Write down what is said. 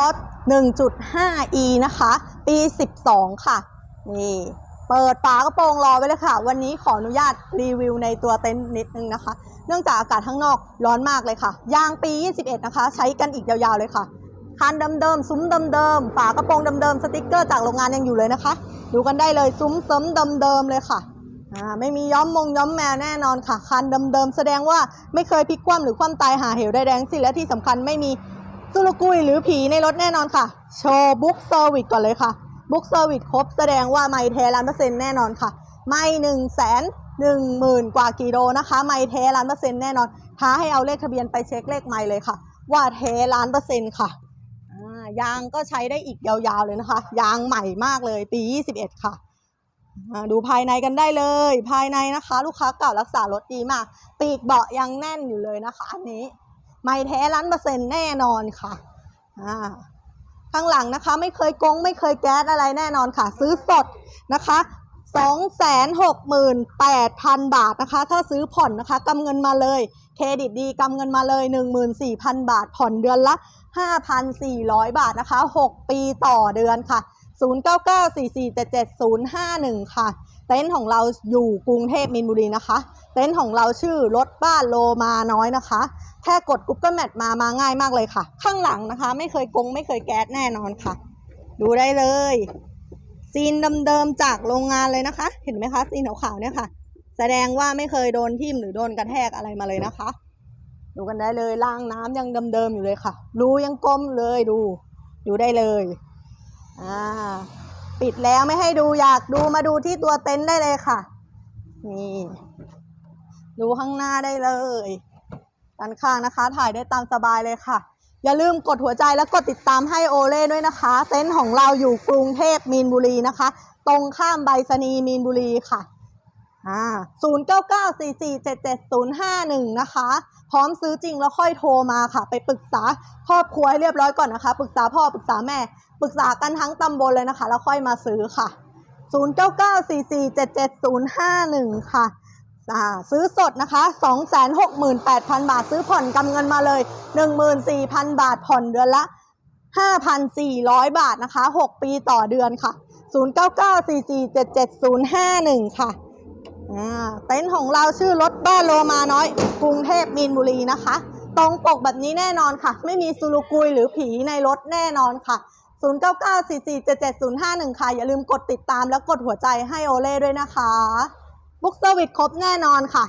อส 1.5e นะคะ ปี 12 ค่ะ นี่ เปิดฝากระโปรงรอไว้เลยค่ะ วันนี้ขออนุญาตรีวิวในตัวเต็นท์นิดนึงนะคะ เนื่องจากอากาศข้างนอกร้อนมากเลยค่ะ ยางปี 21 นะคะ ใช้กันอีกยาวๆเลยค่ะคันเดิมๆ ซุ้มเดิมๆ ฝากระโปรงเดิมๆ สติกเกอร์จากโรงงานยังอยู่เลยนะคะ ดูกันได้เลยซุ้มเสริมเดิมๆ เลยค่ะอ่าไม่มีย้อมมงย้อมแมวแน่นอนค่ะ คันเดิมๆ แสดงว่าไม่เคยพลิกคว่ำหรือคว่ำตายหาเหวได้แดงสิและที่สำคัญไม่มี สุรกุยหรือผีในรถแน่นอนค่ะ โชว์บุ๊กเซอร์วิสก่อนเลยค่ะ บุ๊กเซอร์วิสครบแสดงว่าไม่แท้ล้านเปอร์เซ็นต์แน่นอนค่ะ ไม่หนึ่งแสนหนึ่งหมื่นกว่ากิโลนะคะ ไม่แท้ล้านเปอร์เซ็นต์แน่นอน ท้าให้เอาเลขทะเบียนไปเช็คเลขไม่เลยค่ะ ว่าแท้ล้านเปอร์เซ็นต์ค่ะยางก็ใช้ได้อีกยาวๆเลยนะคะ ยางใหม่มากเลยปี 21 ค่ะดูภายในกันได้เลย ภายในนะคะ ลูกค้าเก่ารักษารถดีมาก ปีกเบาะยังแน่นอยู่เลยนะคะ อันนี้ ไม่แท้ล้านเปอร์เซ็นต์แน่นอนค่ะอ่าข้างหลังนะคะ ไม่เคยกงไม่เคยแก๊สอะไรแน่นอนค่ะ ซื้อสดนะคะ268,000 บาทนะคะ ถ้าซื้อผ่อนนะคะกำเงินมาเลย เครดิตดีกำเงินมาเลย 14,000 บาท ผ่อนเดือนละ 5,400 บาทนะคะ 6 ปีต่อเดือนค่ะ 0994477051 ค่ะ เต็นท์ของเราอยู่กรุงเทพมินบุรีนะคะ เต็นท์ของเราชื่อรถบ้านโลมาน้อยนะคะ แค่กด Google Map มามาง่ายมากเลยค่ะ ข้างหลังนะคะ ไม่เคยกงไม่เคยแก๊สแน่นอนค่ะ ดูได้เลยซีนเดิมๆจากโรงงานเลยนะคะ เห็นไหมคะซีนขาวๆเนี่ยค่ะ แสดงว่าไม่เคยโดนทิ่มหรือโดนกระแทกอะไรมาเลยนะคะ ดูกันได้เลยล่างน้ำยังเดิมๆอยู่เลยค่ะ รูยังกลมเลยดู ดูได้เลย อ่าปิดแล้วไม่ให้ดูอยากดูมาดูที่ตัวเต็นท์ได้เลยค่ะ นี่ดูข้างหน้าได้เลยด้านข้างนะคะ ถ่ายได้ตามสบายเลยค่ะ อย่าลืมกดหัวใจและกดติดตามให้โอเล่ด้วยนะคะ เต็นท์ของเราอยู่กรุงเทพมีนบุรีนะคะ ตรงข้ามใบสนีมีนบุรีค่ะ อ่า0 9 9 4 4 7 7 0 5 1 นะคะ พร้อมซื้อจริงแล้วค่อยโทรมาค่ะ ไปปรึกษาครอบครัวให้เรียบร้อยก่อนนะคะ ปรึกษาพ่อปรึกษาแม่ ปรึกษากันทั้งตำบลเลยนะคะ แล้วค่อยมาซื้อค่ะ 0 9 9 4 4 7 7 0 5 1 ค่ะอ่าซื้อสดนะคะ 268,000 บาท ซื้อผ่อนกำเงินมาเลย 14,000 บาท ผ่อนเดือนละ 5,400 บาทนะคะ 6 ปีต่อเดือนค่ะ 0994477051 ค่ะอ่า เต็นท์ของเราชื่อรถบ้านโลมาน้อย กรุงเทพมีนบุรีนะคะ ตรงปกแบบนี้แน่นอนค่ะ ไม่มีซูลูกุยหรือผีในรถแน่นอนค่ะ 0994477051 ค่ะ อย่าลืมกดติดตามและกดหัวใจให้โอเล่ด้วยนะคะ บุ๊กเซอร์วิสครบแน่นอนค่ะ